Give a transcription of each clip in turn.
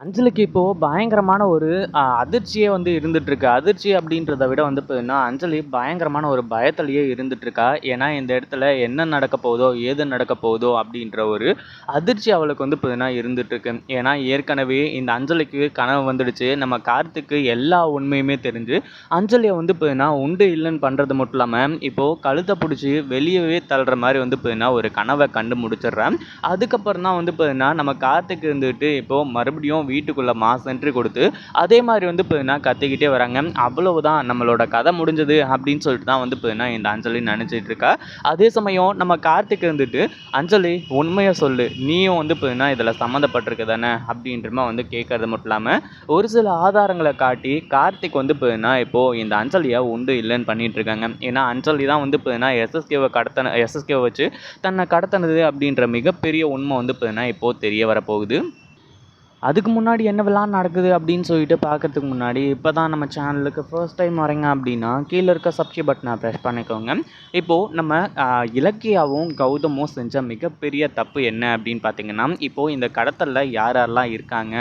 அஞ்சலிக்கு இப்போது பயங்கரமான ஒரு அதிர்ச்சியே வந்து இருந்துகிட்ருக்கு அதிர்ச்சி அப்படின்றத விட வந்து பார்த்தீங்கன்னா, அஞ்சலி பயங்கரமான ஒரு பயத்திலேயே இருந்துகிட்ருக்கா ஏன்னா, இந்த இடத்துல என்ன நடக்க போதோ, ஏது நடக்க போதோ அப்படின்ற ஒரு அதிர்ச்சி அவளுக்கு வந்து பார்த்தீங்கன்னா இருந்துட்டுருக்கு. ஏன்னா, ஏற்கனவே இந்த அஞ்சலிக்கு கனவு வந்துடுச்சு. நம்ம கார்த்துக்கு எல்லா உண்மையுமே தெரிஞ்சு, அஞ்சலியை வந்து பார்த்தீங்கன்னா, உண்டு இல்லைன்னு பண்ணுறது மட்டும் இல்லாமல் இப்போது கழுத்தை பிடிச்சி வெளியவே தள்ளுற மாதிரி வந்து பார்த்தீங்கன்னா, ஒரு கனவை கண்டு முடிச்சிடுறேன் அதுக்கப்புறம் தான் வந்து பார்த்தீங்கன்னா, நம்ம கார்த்துக்கு இருந்துட்டு இப்போது மறுபடியும் வீட்டுக்குள்ளே மாஸ் என்ட்ரி கொடுத்து, அதே மாதிரி வந்து பார்த்தீங்கன்னா கத்திக்கிட்டே வராங்க. அவ்வளவுதான் நம்மளோட கதை முடிஞ்சது அப்படின்னு சொல்லிட்டு தான் வந்து பார்த்தீங்கன்னா, இந்த அஞ்சலி நினச்சிட்டு இருக்கா. அதே சமயம் நம்ம கார்த்திக் இருந்துட்டு, "அஞ்சலி உண்மையை சொல்லு. நீயும் வந்து பார்த்தீங்கன்னா, இதில் சம்மந்தப்பட்டிருக்கு தானே?" அப்படின்ற வந்து கேட்கறது மட்டும் இல்லாமல் ஒரு சில ஆதாரங்களை காட்டி கார்த்திக் வந்து பார்த்தீங்கன்னா, இப்போது இந்த அஞ்சலியை உண்டு இல்லைன்னு பண்ணிட்டு இருக்காங்க. ஏன்னா, அஞ்சலி தான் வந்து பார்த்தீங்கன்னா, எஸ்எஸ்கேவை கடத்தன எஸ்எஸ்கேவை வச்சு தன்னை கடத்தினது அப்படின்ற மிகப்பெரிய உண்மை வந்து பார்த்தீங்கன்னா, இப்போது தெரிய வரப்போகுது. அதுக்கு முன்னாடி என்னவெல்லாம் நடக்குது அப்படின்னு சொல்லிட்டு பார்க்கறதுக்கு முன்னாடி, இப்போ தான் நம்ம சேனலுக்கு ஃபர்ஸ்ட் டைம் வரீங்க அப்படின்னா, கீழே இருக்க சப்ஸ்கிரைப் பட்டனை ப்ரெஸ் பண்ணிக்கோங்க. இப்போது நம்ம இலக்கியாவும், கௌதமும் செஞ்ச மிகப்பெரிய தப்பு என்ன அப்படின்னு பார்த்தீங்கன்னா, இப்போது இந்த கடத்தலில் யார் யாரெல்லாம் இருக்காங்க,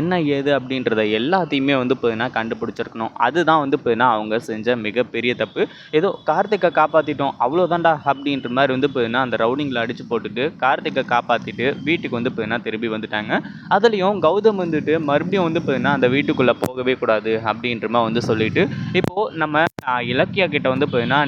என்ன ஏது அப்படின்றத எல்லாத்தையுமே வந்து பார்த்தீங்கன்னா கண்டுபிடிச்சிருக்கணும். அதுதான் வந்து பார்த்தீங்கன்னா, அவங்க செஞ்ச மிகப்பெரிய தப்பு. ஏதோ கார்த்திகை காப்பாற்றிட்டோம் அவ்வளோதான்டா அப்படின்ற மாதிரி வந்து பார்த்தீங்கன்னா, அந்த ரவுடிங்கில் அடித்து போட்டுட்டு, கார்த்திகை காப்பாற்றிட்டு வீட்டுக்கு வந்து பார்த்தீங்கன்னா திரும்பி வந்துட்டாங்க. அதுலேயும் கௌதம் வந்துட்டு மறுபடியும் வந்து பார்த்தீங்கன்னா, அந்த வீட்டுக்குள்ள போகவே கூடாது அப்படின்ற மாதிரி வந்து சொல்லிட்டு, இப்போ நம்ம இலக்கியா கிட்ட வந்து பார்த்தீங்கன்னா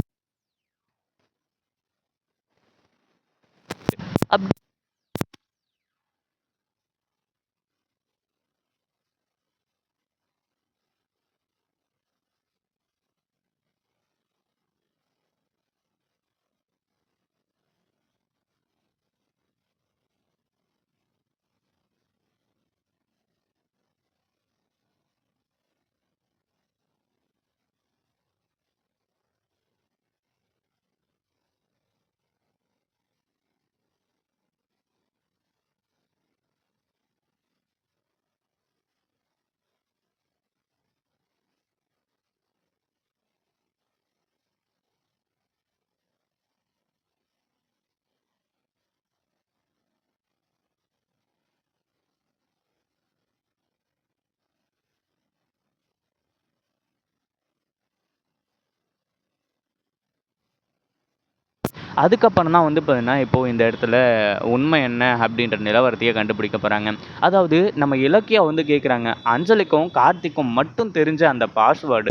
அதுக்கப்புறம் தான் வந்து பார்த்தீங்கன்னா, இப்போது இந்த இடத்துல உண்மை என்ன அப்படின்ற நிலவரத்தையே கண்டுபிடிக்க போகிறாங்க அதாவது நம்ம இலக்கியா வந்து கேட்குறாங்க, "அஞ்சலிக்கும், கார்த்திக்கும் மட்டும் தெரிஞ்ச அந்த பாஸ்வேர்டு